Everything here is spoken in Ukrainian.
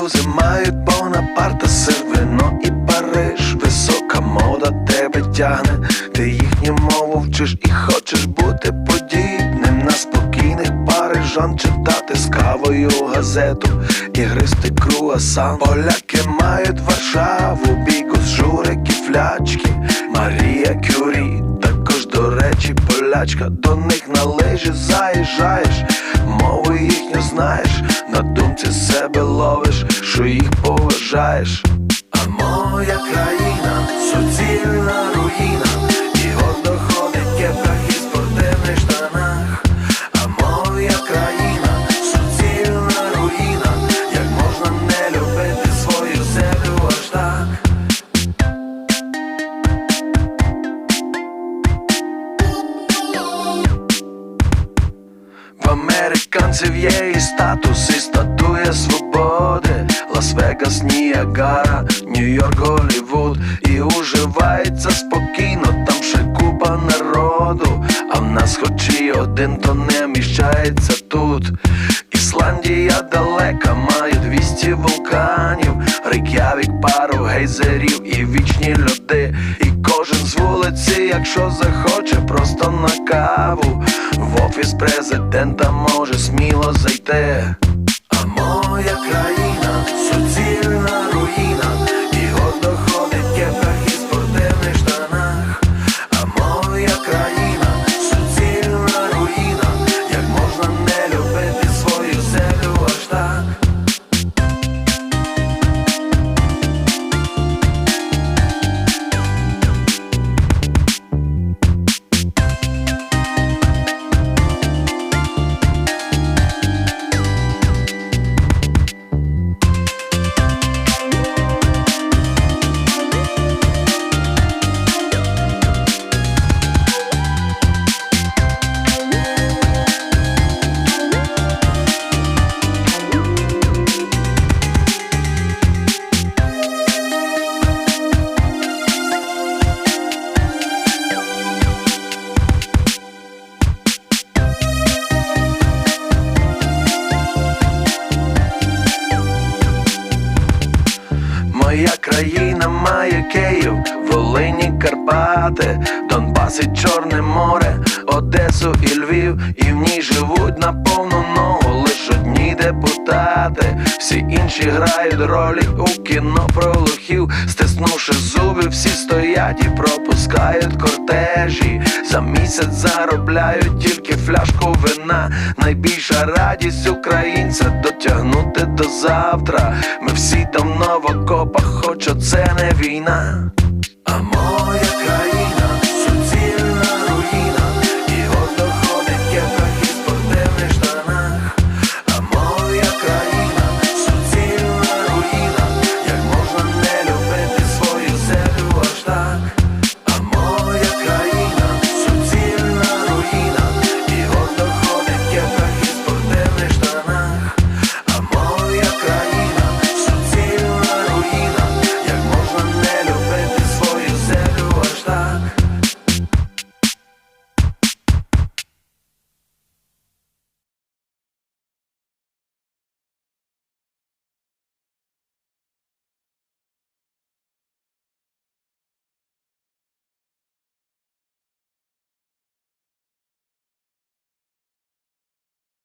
французи мають Бонапарта, вино і Париж, висока мода тебе тягне, ти їхню мову вчиш і хочеш бути подібним. На спокійних парижан читати з кавою газету. І гристи круасан. Поляки мають Варшаву, бігус, журики, флячки, Марія Кюрі, до речі, полячка, до них на лижі заїжджаєш, мову їхню знаєш, на думці себе ловиш, що їх поважаєш. А моя країна суцільна В американців є і статус, і статуя свободи. Лас-Вегас, Ніагара, Нью-Йорк, Голлівуд І уживається спокійно, там ще купа народу. А в нас хоч і один, то не міщається тут. Ісландія далека, має 200 вулканів. Рейк'явік, пару гейзерів і вічні льоди І кожен з вулиці, якщо захоче, просто на каву офіс президента може сміло зайти Моя країна має Київ, Волині, Карпати, Донбас і Чорне море, Одесу і Львів, і в ній живуть на повну ногу депутати. Всі інші грають ролі у кіно про лохів, стиснувши зуби, всі стоять і пропускають кортежі. За місяць заробляють тільки фляжку вина. Найбільша радість українця дотягнути до завтра. Ми всі давно в окопах, хоч оце не війна.